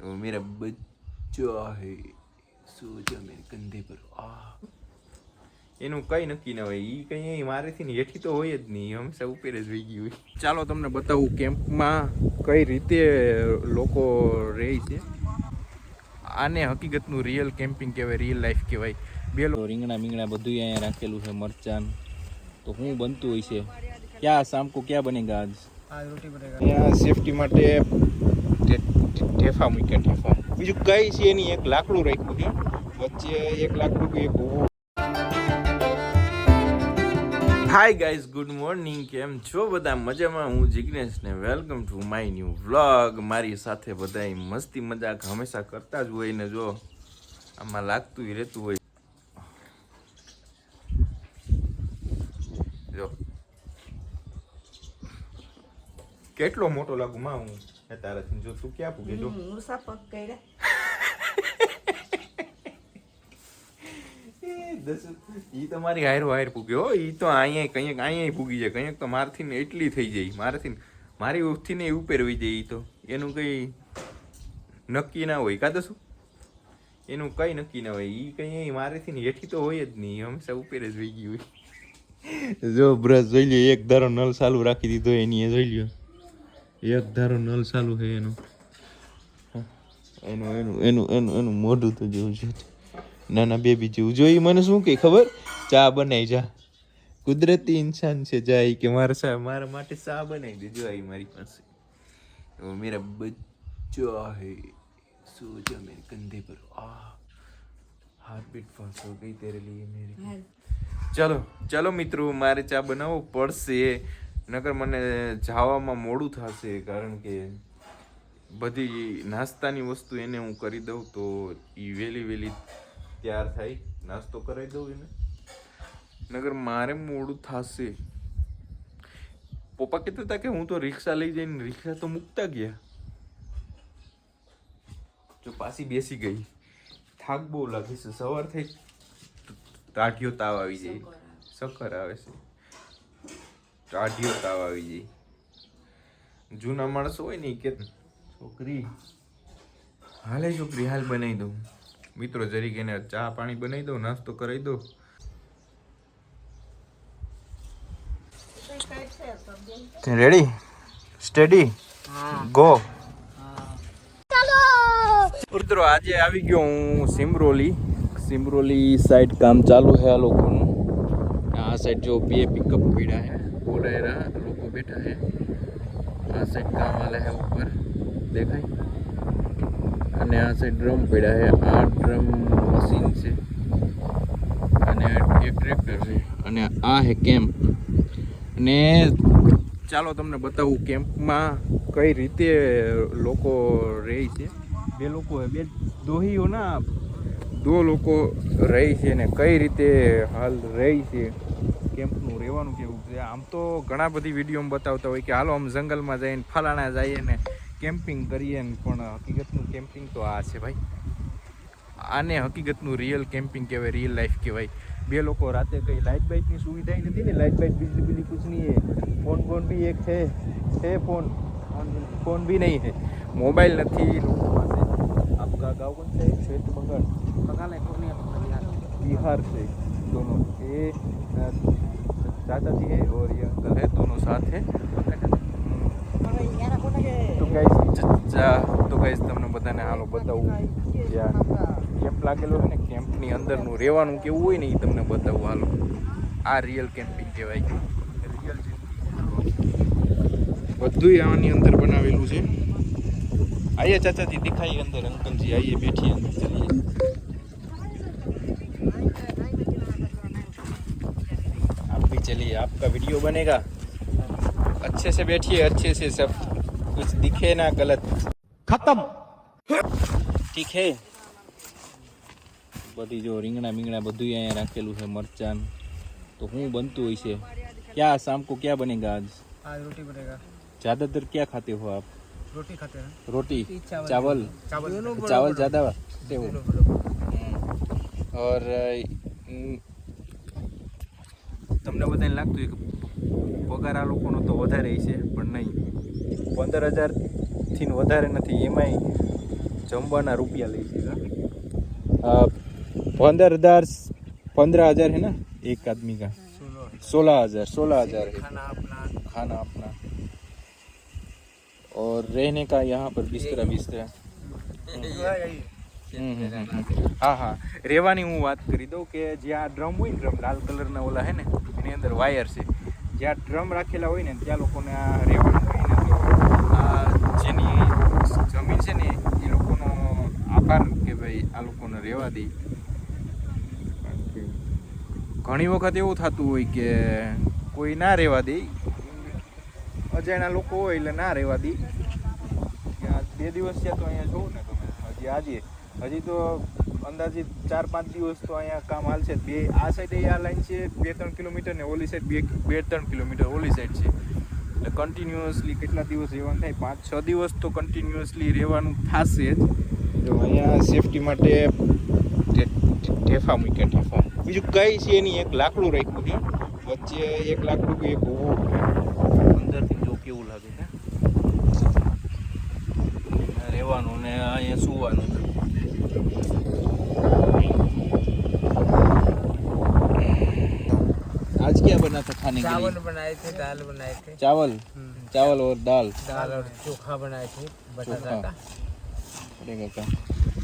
वो मेरा बच्चा है सो जा मेरे कंधे पर आ એનું કઈ નક્કી ના હોય ઈ કઈ અહીં મારેથી ને હેઠી તો હોય જ નહીં હંમેશા ઉપર જ વહી ગઈ હોય ચાલો તમને બતાવું કેમ્પમાં કઈ રીતે લોકો રહે છે આને હકીકતનું રિયલ કેમ્પિંગ કહેવાય રિયલ લાઈફ કહેવાય બે લોકો રીંગણા મીંગણા બધું અહીંયા રાખેલું છે મરચાન તો શું બનતું હોય છે ક્યાં શામ કો ક્યાં બનેગા આજ आज रोटी बनेगा અહીંયા સેફટી માટે ઠે- ઠે- ઠેફા મૂક્યા ઠેફા બીજું કઈ છે એની એક લાકડું રાખ્યું છે. વચ્ચે એક લાકડું એક ઉભું હાય ગાઈઝ ગુડ મોર્નિંગ કેમ છો બધા? મજામાં હું જિગ્નેશ ને welcome to my new vlog મારી સાથે બધા મસ્તી મજાક હંમેશા કરતા જ હોય ને જો આમાં લાગતું રહેતું હોય. જો. કેટલો મોટો લાગુ, માં હું? એ તારાથી જો તું ક્યાં પૂગે જો. મૂસા પગ કર્યા. ઈ તો મારી હાયર વાયર પૂગ્યો હો. ઈ તો અહીંયા કંઈક અહીંયા પૂગી જાય. કંઈક તો મારથી ને એટલી થઈ જાય. મારાથી ને- મારી ઉઠથી ને એવું પહેરવી જાય ઈ તો. એનું કંઈ નક્કી ના હોય. કાં તો શું? એનું કંઈ નક્કી ના હોય. ઈ કંઈ અહીં મારેથી ને હેઠી તો હોય જ નહીં. હંમેશા ઉપર જ વહી ગઈ હોય. જો બ્રશ જોઈ લ્યો. એક ધારો નલ ચાલુ રાખી દીધો એની એ જોઈ લ્યો. એક ધારો નલ ચાલુ છે એનું. એનું એનું એનું એનું એનું મોઢું તો જેવું છે નાના બેબી જેવું. જોઈએ મને શું કે ખબર? ચા બનાવી જા. કુદરતી ઇન્સાન છે જાય કે મારા સાહેબ મારા માટે ચા બનાવી દેજો આવી મારી પાસે. ઓ મેરા બચ્ચો હે. સોજા મેરે કંધે પર. આ હાર્ટ બીટ ફાસ્ટ હો ગઈ તેરે લીએ મેરે. ચાલો ચાલો મિત્રો મારે ચા બનાવવો પડશે. નકર મને જવામાં મોડું થશે કારણ કે બધી નાસ્તાની વસ્તુ એને હું કરી દઉં તો એ વહેલી વહેલી તૈયાર થાય. નાસ્તો કરાવી દઉં એને. નગર મારે મોડું થશે. પપ્પા કહેતા હતા કે હું તો રિક્ષા લઈ જઈને રિક્ષા તો મૂકતા ગયા. જો પાછી બેસી ગઈ. થાક બહુ લાગે છે. સવાર થઈ ટાઢિયો તાવ આવી જાય. ચક્કર આવે છે. ટાઢિયો તાવ આવી જાય જૂના માણસો હોય ને કે છોકરી. હાલે છોકરી હાલ બનાવી દઉં. મિત્રો જરીક એને ચા પાણી બનાવી દઉં નાસ્તો કરાવી દઉં. રેડી સ્ટેડી ગો મિત્રો આજે આવી ગયો હું સિમરોલી. સિમરોલી સાઈડ કામ ચાલુ છે આ લોકોનું. આ સાઈડ જો બે પિકઅપ પીડા છે. બોલાયેલા લોકો બેઠા છે આ સાઈડ કામ આલે હે ઉપર. દેખાય? અને આ સાઈડ ડ્રમ પડ્યા હે. આ ડ્રમ મશીન છે. અને એક ટ્રેક્ટર છે. અને આ હે કેમ્પ અને ચાલો તમને બતાવું કેમ્પમાં કઈ રીતે લોકો રહે છે. બે લોકો બે દોહીઓના દો લોકો રહે છે ને કઈ રીતે હાલ રહે છે. તમારું કેવું છે? આમ તો ઘણા બધી વિડીયોમાં બતાવતા હોય કે હાલો આમ જંગલમાં જઈને ફલાણા જઈએ ને કેમ્પિંગ કરીએ ને પણ હકીકતનું કેમ્પિંગ તો આ છે ભાઈ. આને હકીકતનું રિયલ કેમ્પિંગ કહેવાય રિયલ લાઈફ કહેવાય. બે લોકો રાતે કંઈ લાઇટ બાઇટની સુવિધા નથી ને? લાઇટ બાઇટ બીજી બીજી કુછ નહીં હે ફોન ફોન બી એક છે. છે ફોન ફોન બી નહીં હે મોબાઈલ નથી લોકો પાસે. આપકા ગાંવ કોણ છે? શ્વેત બંગાળ. બંગાળ બિહાર. છે. દોનો એ बिहार से दोनों ये अ, चाचा जी है और ये अंकल है दोनों साथ है તો ગાઈસ તો ગાઈસ તમને બધાને હાલો બતાવું ત્યાં કેમ્પ લાગેલો છે ને કેમ્પની અંદરનું રહેવાનું કેવું હોય ને એ તમને બતાવું હાલો આ રિયલ કેમ્પિંગ કહેવાય રિયલ બધું આની અંદર બનાવેલું છે આઈએ ચાચાજી દિખાઈ અંદર અંકલજી આઈએ બેઠીએ અંદર ચલીએ चलिए आपका वीडियो बनेगा अच्छे से बैठिए अच्छे से सब कुछ दिखे ना गलत खत्म ઠીક હે બધી જો રીંગણા મીંગણા બધું અહીંયા રાખેલું છે મરચાન તો શું બનતું હોય છે ક્યાં શામ को क्या बनेगा आज आज रोटी बनेगा ज़्यादातर क्या खाते हो आप रोटी खाते हैं रोटी चावल। चावल चावल चावल ज़्यादा खाते हो बोलो, बोलो। और અમ, તમને બધાને લાગતું હોય કે પગાર આ લોકોનો તો વધારે છે પણ નહીં પંદર હજારથી વધારે નથી એમાંય जम्बाना रुपया ले पंद्रह हजार पंद्रह हजार है ना एक आदमी का सोलह हजार सोलह हजार है खाना अपना खाना अपना और रहने का यहाँ पर बिस्तरा बिस्तरा હા હા. રહેવાની હું વાત કરી દઉં કે જ્યાં ડ્રમ હોય ને ડ્રમ લાલ કલરના ઓલા હે ને એની અંદર વાયર છે. જ્યાં ડ્રમ રાખેલા હોય ને ત્યાં લોકોને આ રેવાનું હોય ને તો આ જેની જમીન છે ને એ લોકોનો આભાર કે ભાઈ આ લોકોને રહેવા દે. ઘણી વખત એવું થતું હોય કે કોઈ ના રહેવા દે. અજાણ્યા લોકો હોય એટલે ના રહેવા દે. કે આ બે દિવસ છે તો અહીંયા જોઉં ને તમે હજી આજે. હજી તો અંદાજિત ચાર પાંચ દિવસ તો અહીંયા કામ હાલશે બે આ સાઈડે આ લાઈન છે, બે ત્રણ કિલોમીટર ને ઓલી સાઈડ બે બે ત્રણ કિલોમીટર ઓલી સાઈડ છે. એટલે કન્ટિન્યુઅસલી કેટલા દિવસ રહેવાનું થાય? પાંચ છ દિવસ તો કન્ટિન્યુઅસલી રહેવાનું થશે જ. જો અહીંયા સેફટી માટે ઠેફા મૂક્યા ઠેફા બીજું કઈ છે એની એક લાકડું રાખ્યું છે. વચ્ચે એક લાકડું એક ઊભું અંદરથી જો કેવું લાગે છે અહીંયા રહેવાનું ને અહીંયા સુવાનું आज क्या बना था खाने के चावल लिए बनाए थे दाल बनाए थे चावल हम्म, चावल और दाल दाल और चोखा बनाए थे बटाटा ચોખા. का બટેકા કા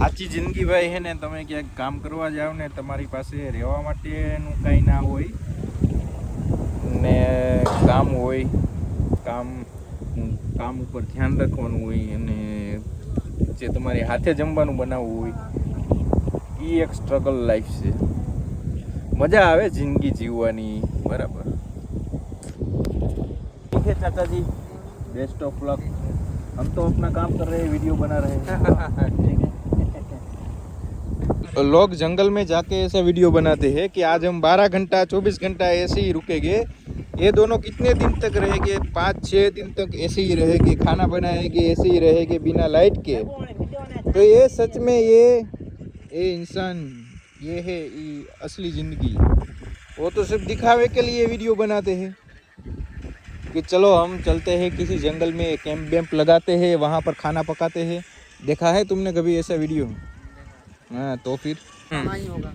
આછી જિંદગી ભાઈ હે ને તમે ક્યાંક કામ કરવા જાવ ને તમારી પાસે રહેવા માટેનું કાંઈ ના હોય ને કામ હોય કામ કામ ઉપર ધ્યાન રાખવાનું હોય અને જે તમારી હાથે જમવાનું બનાવવું હોય એ એક સ્ટ્રગલ લાઈફ છે મજા આવે જિંદગી જીવવાની બરાબર ठीक है चाचा जी बेस्ट ऑफ लक हम तो अपना काम कर रहे हैं वीडियो बना रहे हैं ठीक है लोग जंगल में जाके ऐसा वीडियो बनाते हैं कि आज हम 12 घंटा 24 घंटा ऐसे ही रुकेंगे ये दोनों कितने दिन तक रहेंगे पाँच छः दिन तक ऐसे ही रहेंगे खाना बनाएंगे ऐसे ही रहेंगे बिना लाइट के तो ये सच में ये ये इंसान ये है ये असली जिंदगी वो तो सिर्फ़ दिखावे के लिए वीडियो बनाते हैं कि चलो हम चलते हैं किसी जंगल में कैंप वैम्प लगाते हैं वहाँ पर खाना पकाते हैं। देखा है तुमने कभी ऐसा वीडियो? हाँ तो फिर? होगा।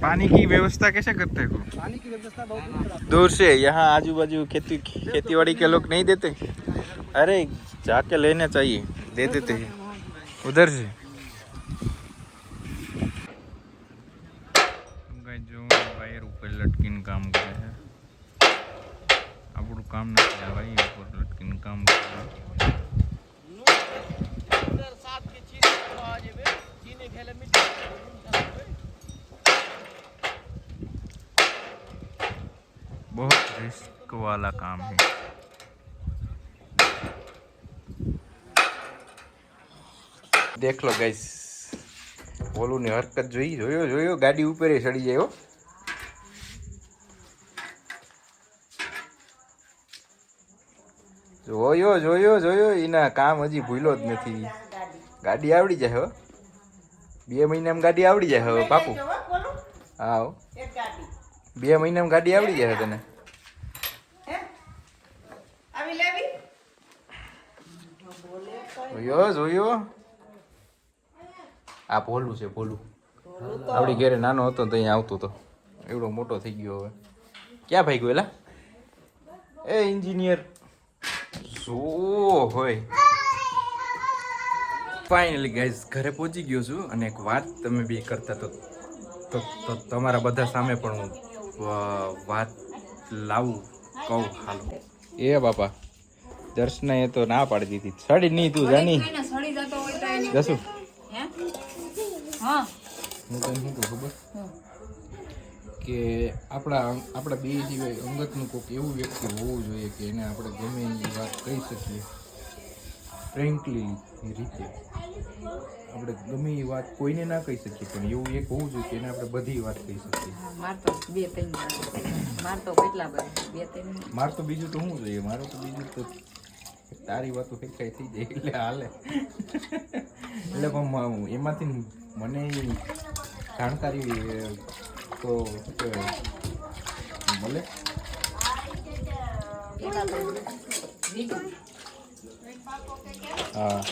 पानी की व्यवस्था कैसे करते हो पानी की व्यवस्था बहुत दूर से यहाँ आजू बाजू खेती खेती बाड़ी के लोग नहीं देते? अरे जाके लेना चाहिए दे देते हैं। उधर से? કામ નથી આ વાયર ઉપર લટકીને કામ કરે बहुत रिस्क वाला काम है દેખ લો ગાઈસ બોલું ની હરકત જોઈ જોયો જોયો ગાડી ઉપર એ ચડી જાય જોયો જોયો જોયો. એના કામ હજી ભૂલ્યો જ નથી. ગાડી આવડી જાય હો. બે મહિનામાં ગાડી આવડી જાય હવે બાપુ હા બે મહિનામાં ગાડી આવડી જાય તને. જોયો જોયો. આ ભોલું છે ભોલું આપણી ઘેરે નાનો હતો તો અહીંયા આવતો હતો એવડો મોટો થઈ ગયો હવે. ક્યાં ભાઈ ગયો એલા? એ એન્જિનિયર. શું હોય ફાઇનલી ગાઈઝ ઘરે પહોંચી ગયો છું અને એક વાત તમે બી કરતા તો તો તમારા બધા સામે પણ હું વાત લાવું કહું હાલો. એ બાપા દર્શના એ તો ના પાડી દીધી. સડી નહીં તું જાની. જશું. હા? હું. તને શું ખબર? કે આપણા આપણા બે સિવાય અંગતનું કોઈક એવું વ્યક્તિ હોવું જોઈએ કે એને આપણે ગમે એની વાત કહી શકીએ. ફ્રેન્કલી રીતે. આપણે ગમે એ વાત કોઈને ના કહી શકીએ પણ એવું એક હોવું જોઈએ કે એને આપણે બધી વાત કહી શકીએ. માર તો બે ત્રણ માર તો કેટલા બધા બે ત્રણ મારે તો બીજું તો શું જોઈએ. મારું તો બીજું તો તારી વાતો ફેંકાઈ થઈ જાય એટલે હાલે. એટલે પણ એમાંથી મને જાણકારી તો મળે હા.